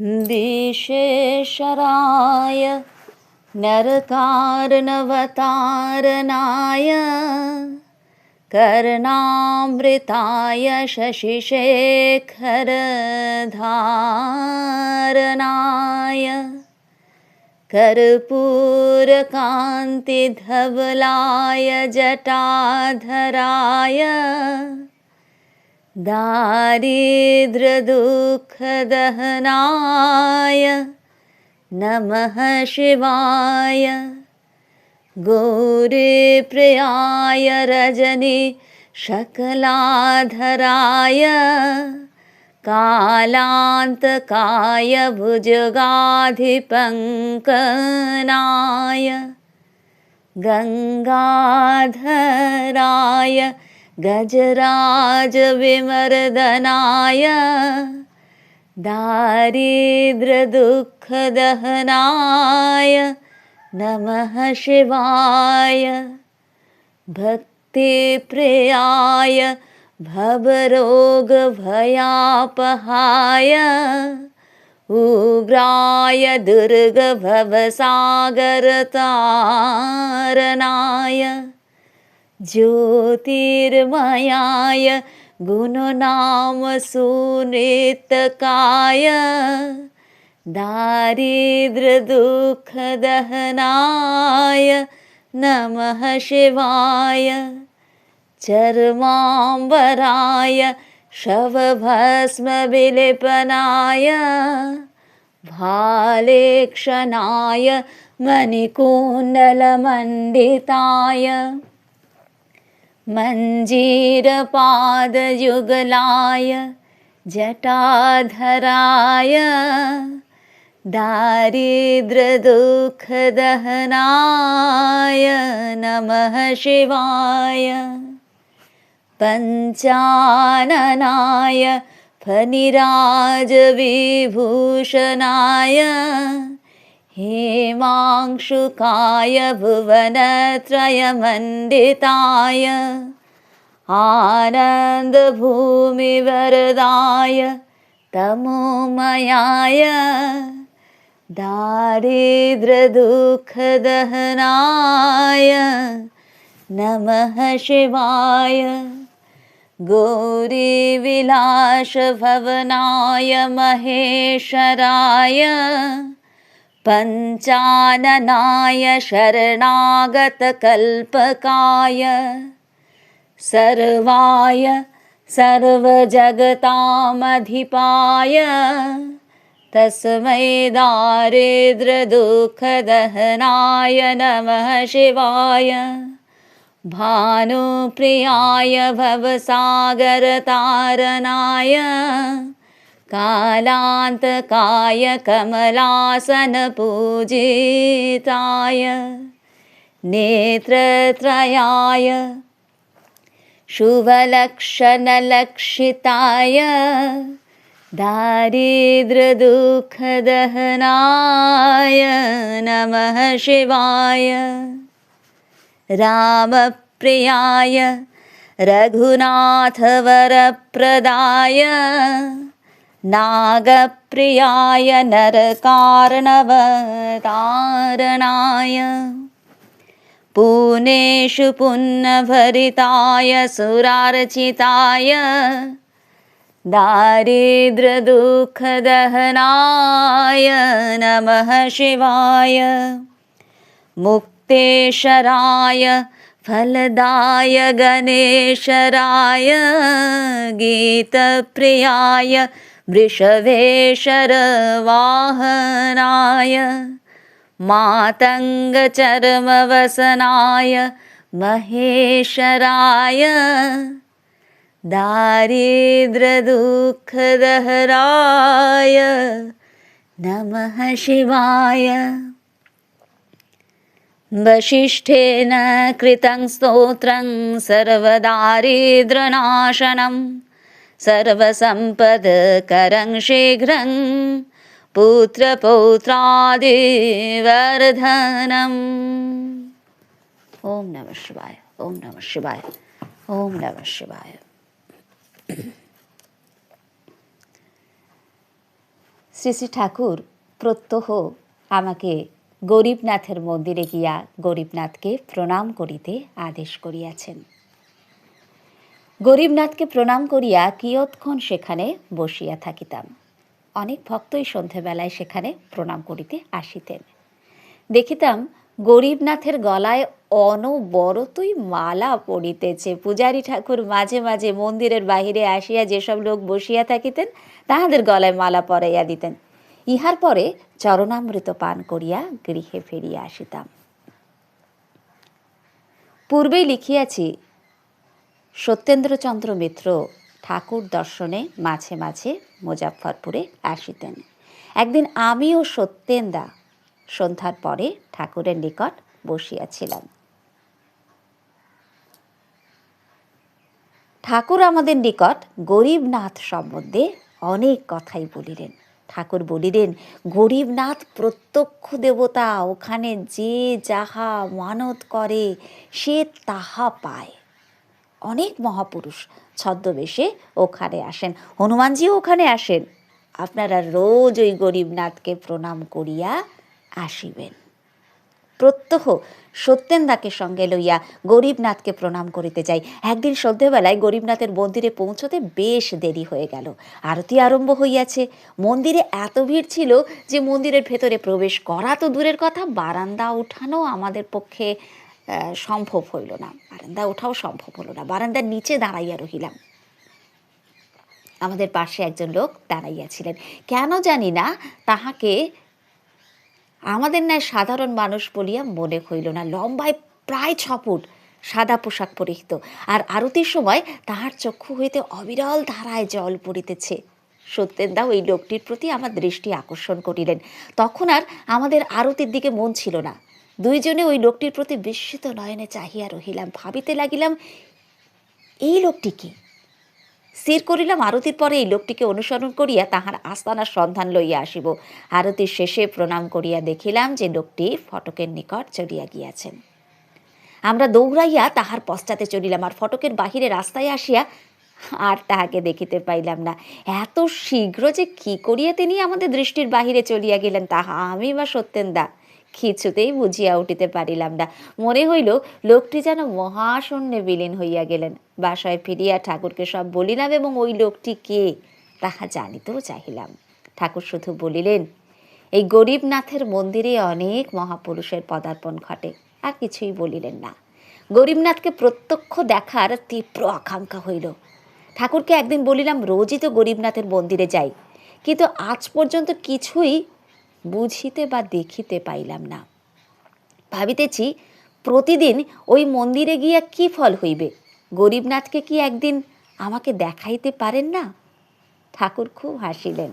विशेषराय नरकार्णवतारणाय कर्णामृताय शशिशेखरधारणाय कर्पूरकान्तिधवलाय जटाधराय दारिद्र्यदुःखदहनाय नमः शिवाय। गौरीप्रियाय रजनी शकलाधराय। कालान्तकाय भुजगाधिपङ्कनाय। गङ्गाधराय गजराजविमर्दनाय दारिद्र्यदुःखदहनाय नमः शिवाय। भक्तिप्रियाय भवरोगभयापहाय उग्राय दुर्गभवसागरतारणाय ज्योतिर्मयाय गुणनामसूनितकाय दारिद्र्यदुःखदहनाय नमः शिवाय। चर्माम्बराय शवभस्मविलेपनाय। भालेक्षणाय मणिकुण्डलमण्डिताय मञ्जीरपादयुगलाय जटाधराय दारिद्र्यदुःखदहनाय नमः शिवाय। पञ्चाननाय फनिराजविभूषणाय हेमांशुकाय भुवनत्रयमण्डिताय आनन्दभूमिवरदाय तमोमयाय दारिद्र्यदुःखदहनाय नमः शिवाय गौरीविलासभवनाय महेश्वराय पञ्चाननाय शरणागतकल्पकाय सर्वाय सर्वजगतामधिपाय तस्मै दारिद्र्यदुःखदहनाय नमः शिवाय। भानुप्रियाय भवसागरतारणाय कालान्तकाय कमलासनपूजिताय नेत्रत्रयाय शुभलक्षणलक्षिताय दारिद्र्यदुःखदहनाय नमः शिवाय। रामप्रियाय रघुनाथवरप्रदाय नागप्रियाय नरकार्णवतारणाय पुनेषु पुन्नभरिताय सुरार्चिताय दारिद्र्यदुःखदहनाय नमः शिवाय मुक्तेशराय फलदाय गणेशराय गीतप्रियाय वृषभेशरवाहनाय मातङ्गचर्मवसनाय महेशराय। दारिद्र्यदुःखदहराय नमः शिवाय। वसिष्ठेन कृतं स्तोत्रं सर्वदारिद्र्यनाशनं सर्वसम्पदकरं शीघ्रं पुत्रपौत्रादिवर्धनम् ॐ नमः शिवाय ॐ नमः शिवाय ॐ नमः शिवाय শ্রী শ্রী ঠাকুর প্রত্যহ আমাকে গরিবনাথের মন্দিরে গিয়া গরিবনাথকে প্রণাম করিতে আদেশ করিয়াছেন গরিবনাথকে প্রণাম করিয়া কিয়ৎক্ষণ সেখানে বসিয়া থাকিতাম। অনেক ভক্তই সন্ধেবেলায় সেখানে প্রণাম করিতে আসিতেন। দেখিতাম গরিবনাথের গলায় অনবরতই মালা পড়িতেছে। পূজারী ঠাকুর মাঝে মাঝে মন্দিরের বাহিরে আসিয়া যেসব লোক বসিয়া থাকিতেন, তাহাদের গলায় মালা পরাইয়া দিতেন। ইহার পরে চরণামৃত পান করিয়া গৃহে ফিরিয়া আসিতাম। পূর্বেই লিখিয়াছি সত্যেন্দ্রচন্দ্র মিত্র ঠাকুর দর্শনে মাঝে মাঝে মুজাফফরপুরে আসিতেন। একদিন আমি ও সত্যেন্দা সন্ধ্যার পরে ঠাকুরের নিকট বসিয়াছিলাম। ঠাকুর আমাদের নিকট গরিবনাথ সম্বন্ধে অনেক কথাই বলিলেন। ঠাকুর বলিলেন, গরিবনাথ প্রত্যক্ষ দেবতা, ওখানে যে যাহা মানত করে, সে তাহা পায়। অনেক মহাপুরুষ ছদ্মবেশে ওখানে আসেন। হনুমানজিও ওখানে আসেন। আপনারা রোজ ওই গরিবনাথকে প্রণাম করিয়া আসিবেন। প্রত্যহ সত্যেন্দাকে সঙ্গে লইয়া গরিবনাথকে প্রণাম করিতে যাই। একদিন সন্ধ্যেবেলায় গরিবনাথের মন্দিরে পৌঁছতে বেশ দেরি হয়ে গেল। আরতি আরম্ভ হইয়াছে। মন্দিরে এত ভিড় ছিল যে মন্দিরের ভেতরে প্রবেশ করা তো দূরের কথা, বারান্দা উঠানো আমাদের পক্ষে সম্ভব হইল না। বারান্দা ওঠাও সম্ভব হলো না। বারান্দার নিচে দাঁড়াইয়া রহিলাম। আমাদের পাশে একজন লোক দাঁড়াইয়াছিলেন। কেন জানি না, তাহাকে আমাদের ন্যায় সাধারণ মানুষ বলিয়া মনে হইল না। লম্বায় প্রায় ছ ফুট সাদা পোশাক পরিহিত। আর আরতির সময় তাহার চক্ষু হইতে অবিরল ধারায় জল পড়িতেছে। সত্যেন্দা ওই লোকটির প্রতি আমার দৃষ্টি আকর্ষণ করিলেন। তখন আর আমাদের আরতির দিকে মন ছিল না। দুইজনে ওই লোকটির প্রতি বিস্মিত নয়নে চাহিয়া রহিলাম, ভাবিতে লাগিলাম, এই লোকটি কি স্থির করিলাম, আরতির পরে এই লোকটিকে অনুসরণ করিয়া তাহার আস্তানার সন্ধান লইয়া আসিব। আরতির শেষে প্রণাম করিয়া দেখিলাম যে লোকটি ফটকের নিকট চলিয়া গিয়াছেন। আমরা দৌড়াইয়া তাহার পশ্চাতে চলিলাম আর ফটকের বাহিরে রাস্তায় আসিয়া আর তাহাকে দেখিতে পাইলাম না। এত শীঘ্র যে কি করিয়া তিনি আমাদের দৃষ্টির বাহিরে চলিয়া গেলেন, তাহা আমি বা সত্যেন্দা কিছুতেই বুঝিয়া উঠিতে পারিলাম না। মনে হইল লোকটি যেন মহাশূন্যে বিলীন হইয়া গেলেন। বাসায় ফিরিয়া ঠাকুরকে সব বলিলাম এবং ওই লোকটি কে, তাহা জানিতেও চাহিলাম। ঠাকুর শুধু বলিলেন, এই গরিবনাথের মন্দিরে অনেক মহাপুরুষের পদার্পণ ঘটে, আর কিছুই বলিলেন না। গরিবনাথকে প্রত্যক্ষ দেখার তীব্র আকাঙ্ক্ষা হইল। ঠাকুরকে একদিন বলিলাম, রোজই তো গরিবনাথের মন্দিরে যাই। কিন্তু আজ পর্যন্ত কিছুই বুঝিতে বা দেখিতে পাইলাম না। ভাবিতেছি, প্রতিদিন ওই মন্দিরে গিয়া কি ফল হইবে? গরিবনাথকে কি একদিন আমাকে দেখাইতে পারেন না? ঠাকুর খুব হাসিলেন।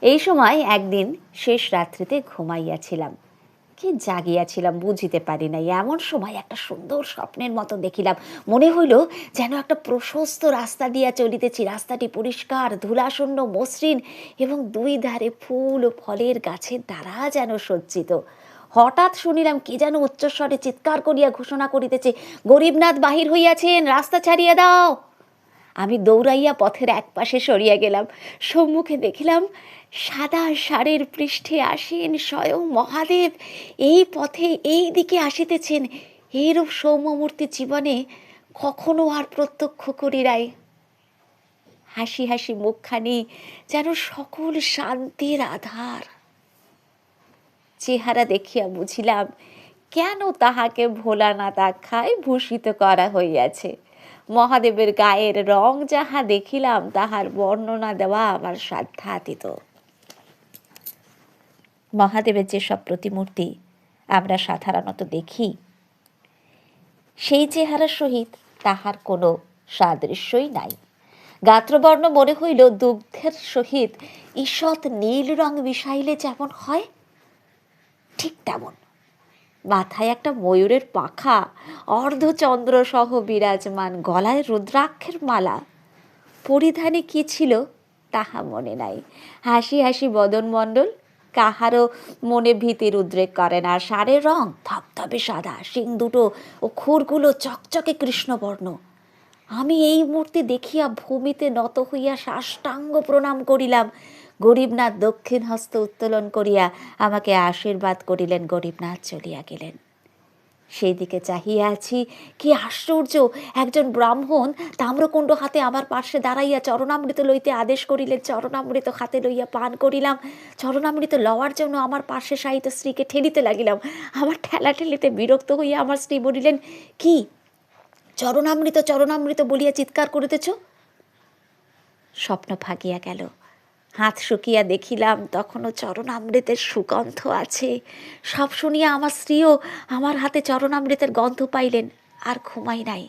এই সময় একদিন শেষ রাত্রিতে ঘুমাইয়াছিলাম। কি জাগিয়াছিলাম বুঝিতে পারি নাই। এমন সময় একটা সুন্দর স্বপ্নের মতো দেখিলাম। মনে হইল যেন একটা প্রশস্ত রাস্তা দিয়া চলিতেছি। রাস্তাটি পরিষ্কার, ধুলাশূন্য, মসৃণ এবং দুই ধারে ফুল ও ফলের গাছের দ্বারা যেন সজ্জিত। হঠাৎ শুনিলাম কি যেন উচ্চস্বরে চিৎকার করিয়া ঘোষণা করিতেছে, গরিবনাথ বাহির হইয়াছেন, রাস্তা ছাড়িয়া দাও! আমি দৌড়াইয়া পথের এক পাশে সরিয়া গেলাম। সম্মুখে দেখিলাম সাদা শাড়ির পৃষ্ঠে আসেন স্বয়ং মহাদেব। এই পথে এই দিকে আসিতেছেন। এইরূপ সৌম্যমূর্তি জীবনে কখনো আর প্রত্যক্ষ করি নাই। হাসি হাসি মুখখানি যেন সকল শান্তির আধার। চেহারা দেখিয়া বুঝিলাম, কেন তাহাকে ভোলানাথ আখ্যায় ভূষিত করা হইয়াছে? মহাদেবের গায়ের রং যাহা দেখিলাম, তাহার বর্ণনা দেওয়া আমার সাধ্যাতীত। মহাদেবের যেসব প্রতিমূর্তি আমরা সাধারণত দেখি, সেই চেহারার সহিত তাহার কোনো সাদৃশ্যই নাই। গাত্রবর্ণ মনে হইল দুগ্ধের সহিত ঈষৎ নীল রং মিশাইলে যেমন হয়, ঠিক তেমন। মাথায় একটা ময়ূরের পাখা অর্ধচন্দ্র সহ বিরাজমান গলায় রুদ্রাক্ষের মালা। পরিধানে কি ছিল তাহা মনে নাই। হাসি হাসি বদন মণ্ডল, কাহারও মনে ভীতির উদ্রেক করে না। সারের রং ধপধপে সাদা, শিং দুটো ও খুরগুলো চকচকে কৃষ্ণবর্ণ। আমি এই মূর্তি দেখিয়া ভূমিতে নত হইয়া সাষ্টাঙ্গ প্রণাম করিলাম। গরিবনাথ দক্ষিণ হস্ত উত্তোলন করিয়া আমাকে আশীর্বাদ করিলেন, গরিবনাথ চলিয়া গেলেন। সেই দিকে চাহিয়া আছি, কি আশ্চর্য, একজন ব্রাহ্মণ তাম্রকুণ্ড হাতে আমার পার্শ্বে দাঁড়াইয়া চরণামৃত লইতে আদেশ করিলেন, চরণামৃত হাতে লইয়া পান করিলাম, চরণামৃত লওয়ার জন্য আমার পার্শ্বে সাহিত্য স্ত্রীকে ঠেলিতে লাগিলাম, আমার ঠেলা ঠেলিতে বিরক্ত হইয়া আমার স্ত্রী বলিলেন, কি? চরণামৃত চরণামৃত বলিয়া চিৎকার করিতেছ? স্বপ্ন ভাগিয়া গেল। হাত শুকিয়া দেখিলাম, তখনও চরণামৃতের সুগন্ধ আছে। সব শুনিয়া আমার স্ত্রীও আমার হাতে চরণামৃতের গন্ধ পাইলেন, আর ঘুমাই নাই।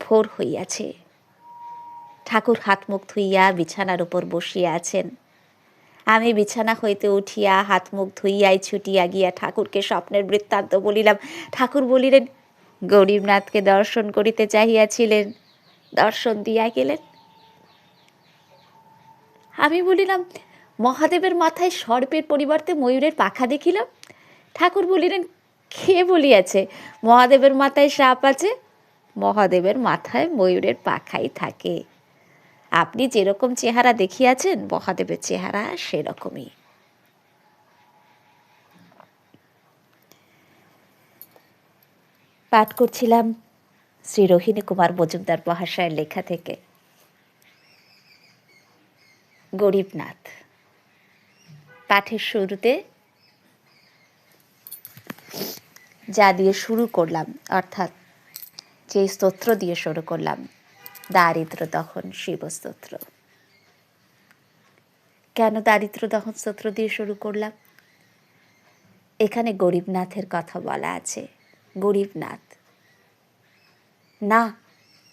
ভোর হইয়াছে। ঠাকুর হাত মুখ ধুইয়া বিছানার উপর বসিয়া আছেন। আমি বিছানা হইতে উঠিয়া হাত মুখ ধুইয়াই ছুটিয়া গিয়া ঠাকুরকে স্বপ্নের বৃত্তান্ত বলিলাম, ঠাকুর বলিলেন, গরিবনাথকে দর্শন করিতে চাহিয়াছিলেন। দর্শন দিয়া গেলেন? আমি বলিলাম, মহাদেবের মাথায় সর্পের পরিবর্তে ময়ূরের পাখা দেখিলাম। ঠাকুর বলিলেন, কে বলিয়াছে? মহাদেবের মাথায় সাপ আছে, মহাদেবের মাথায় ময়ূরের পাখাই থাকে। আপনি যেরকম চেহারা দেখিয়াছেন, মহাদেবের চেহারা সেরকমই। পাঠ করছিলাম শ্রী রোহিণী কুমার মজুমদার মহাশয়ের লেখা থেকে। গরিবনাথ। পাঠের শুরুতে যা দিয়ে শুরু করলাম, অর্থাৎ যে স্তোত্র দিয়ে শুরু করলাম, দারিদ্র দহন, শিবস্তোত্র। কেন দারিদ্র দহন স্তোত্র দিয়ে শুরু করলাম? এখানে গরিবনাথের কথা বলা আছে। গরিবনাথ। না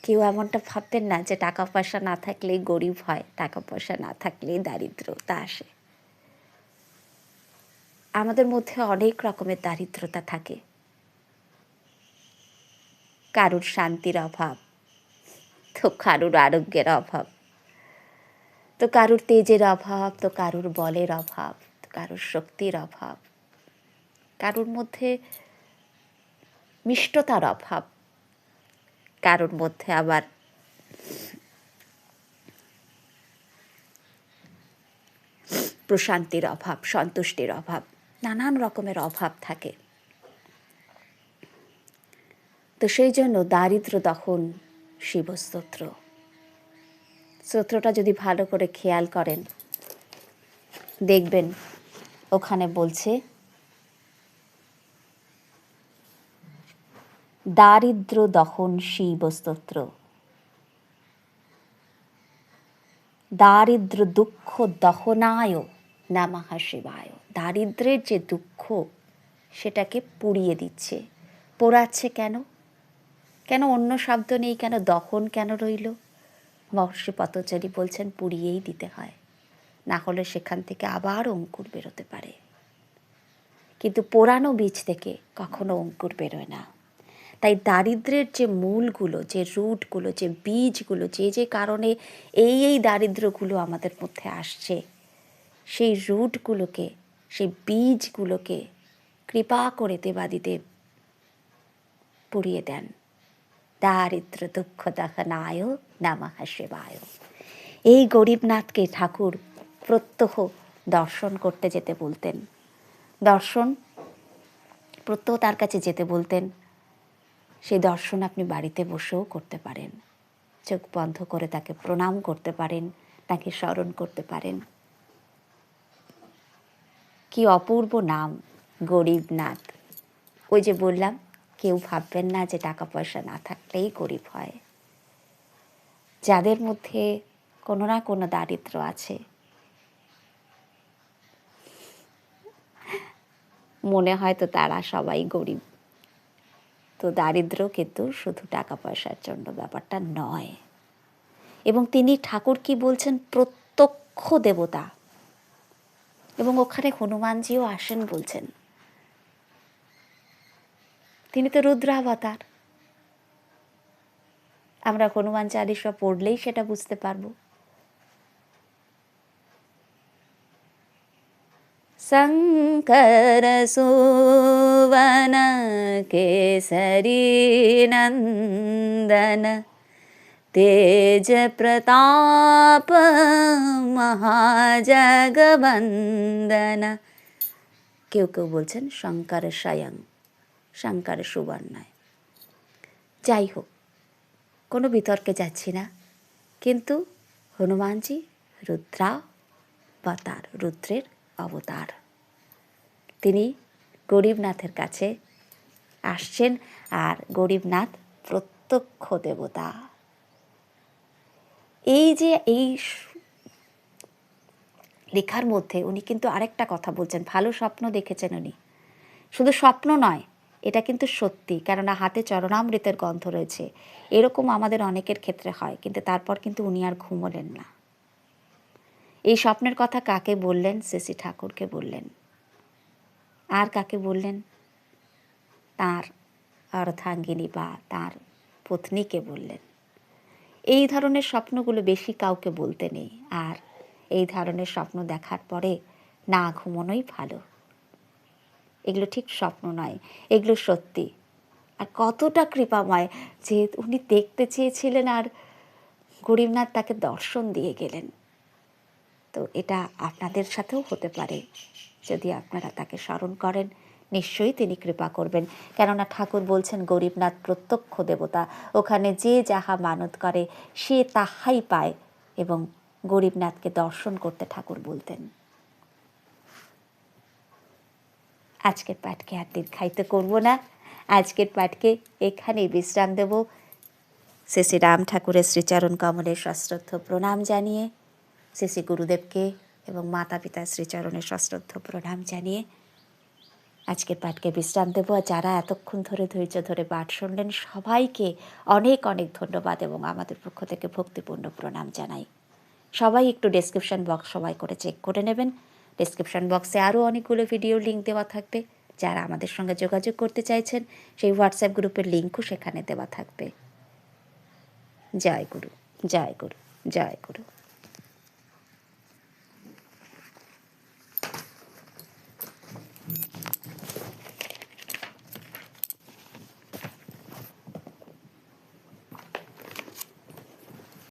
কেউ এমনটা ভাবতেন না যে টাকা পয়সা না থাকলেই গরিব হয়, টাকা পয়সা না থাকলেই দারিদ্রতা আসে। আমাদের মধ্যে অনেক রকমের দারিদ্রতা থাকে। কারুর শান্তির অভাব, তো কারুর আরোগ্যের অভাব, তো কারুর তেজের অভাব, তো কারুর বলের অভাব, তো কারুর শক্তির অভাব। কারুর মধ্যে মিষ্টতার অভাব কারোর মধ্যে আবার। প্রশান্তির অভাব, সন্তুষ্টির অভাব, নানান রকমের অভাব থাকে। তো সেই জন্য দারিদ্র দহন শিবস্তোত্র। স্তোত্রটা যদি ভালো করে খেয়াল করেন, দেখবেন ওখানে বলছে দারিদ্র দহন শিবস্তোত্র। দারিদ্র দুঃখ দহনায় নামাহা শিবায়। দারিদ্রের যে দুঃখ, সেটাকে পুড়িয়ে দিচ্ছে। পোড়াচ্ছে কেন? কেন অন্য শব্দ নেই? কেন দহন কেন রইল? মহর্ষি পতচারী বলছেন, পুড়িয়েই দিতে হয়। না হলে সেখান থেকে আবার অঙ্কুর বেরোতে পারে। কিন্তু পোড়ানো বীজ থেকে কখনো অঙ্কুর বেরোয় না। তাই দারিদ্রের যে মূলগুলো, যে রুটগুলো, যে বীজগুলো, যে যে কারণে এই এই দারিদ্রগুলো আমাদের মধ্যে আসছে, সেই রুটগুলোকে, সেই বীজগুলোকে কৃপা করে দেবাদিদেব পুড়িয়ে দেন। দারিদ্র দুঃখ দহনায় নামাহ শিবায়। এই গরিবনাথকে ঠাকুর প্রত্যহ দর্শন করতে যেতে বলতেন। দর্শন প্রত্যহ তার কাছে যেতে বলতেন। সেই দর্শন আপনি বাড়িতে বসেও করতে পারেন। চোখ বন্ধ করে তাকে প্রণাম করতে পারেন, তাকে স্মরণ করতে পারেন। কি অপূর্ব নাম গরিবনাথ ওই যে বললাম, কেউ ভাববেন না যে টাকা পয়সা না থাকলেই গরিব হয়। যাদের মধ্যে কোনো না কোনো দারিদ্র আছে। মনে হয় তো তারা সবাই গরিব। তো দারিদ্র কিন্তু শুধু টাকা পয়সার জন্য ব্যাপারটা নয়। এবং তিনি ঠাকুর কি বলছেন? প্রত্যক্ষ দেবতা। এবং ওখানে হনুমানজিও আসেন বলছেন। তিনি তো রুদ্রাবতার। আমরা হনুমান চালিশা পড়লেই সেটা বুঝতে পারব। शङ्कर सुवन केसरी नन्दन তেজ প্রতাপ মহাজগবন্দনা কেউ কেউ বলছেন শঙ্কর স্বয়ং শঙ্কর সুবর্ণায় যাই হোক কোনো বিতর্কে যাচ্ছি না কিন্তু হনুমানজি রুদ্রা অবতার রুদ্রের অবতার। তিনি গরিবনাথের কাছে আসছেন আর গরিবনাথ প্রত্যক্ষ দেবতা। এই যে এই লেখার মধ্যে উনি কিন্তু আরেকটা কথা বলছেন, ভালো স্বপ্ন দেখেছেন উনি। শুধু স্বপ্ন নয়, এটা কিন্তু সত্যি, কেননা হাতে চরণামৃতের গন্ধ রয়েছে। এরকম আমাদের অনেকের ক্ষেত্রে হয়, কিন্তু তারপর কিন্তু উনি আর ঘুমোলেন না। এই স্বপ্নের কথা কাকে বললেন? শ্রী ঠাকুরকে বললেন। আর কাকে বললেন? তার অর্ধাঙ্গিনী বা তার পত্নীকে বললেন। এই ধরনের স্বপ্নগুলো বেশি কাউকে বলতে নেই। আর এই ধরনের স্বপ্ন দেখার পরে না ঘুমোনোই ভালো। এগুলো ঠিক স্বপ্ন নয়, এগুলো সত্যি। আর কতটা কৃপাময় যে উনি দেখতে চেয়েছিলেন আর গরিবনাথ তাকে দর্শন দিয়ে গেলেন। তো এটা আপনাদের সাথেও হতে পারে। যদি আপনারা তাকে স্মরণ করেন, নিশ্চয়ই তিনি কৃপা করবেন। কেননা ঠাকুর বলছেন, গরিবনাথ প্রত্যক্ষ দেবতা। ওখানে যে যাহা মানত করে, সে তাহাই পায়। এবং গরিবনাথকে দর্শন করতে ঠাকুর বলতেন। আজকের পাঠকে আর দীর্ঘায়িত করব না। আজকের পাঠকে এখানেই বিশ্রাম দেব। শ্রী শ্রী রাম ঠাকুরের শ্রীচরণ কমলের সশ্রদ্ধ প্রণাম জানিয়ে শ্রী শ্রী গুরুদেবকে এবং মাতা পিতার শ্রীচরণের সশ্রদ্ধ প্রণাম জানিয়ে আজকের পাঠকে বিশ্রাম দেবো। আর যারা এতক্ষণ ধরে ধৈর্য ধরে পাঠ শুনলেন, সবাইকে অনেক অনেক ধন্যবাদ এবং আমাদের পক্ষ থেকে ভক্তিপূর্ণ প্রণাম জানাই। সবাই একটু ডেসক্রিপশন বক্স সবাই করে চেক করে নেবেন। ডেসক্রিপশন বক্সে আরও অনেকগুলো ভিডিও লিঙ্ক দেওয়া থাকবে। যারা আমাদের সঙ্গে যোগাযোগ করতে চাইছেন, সেই হোয়াটসঅ্যাপ গ্রুপের লিঙ্কও সেখানে দেওয়া থাকবে। জয় গুরু জয় গুরু জয় গুরু।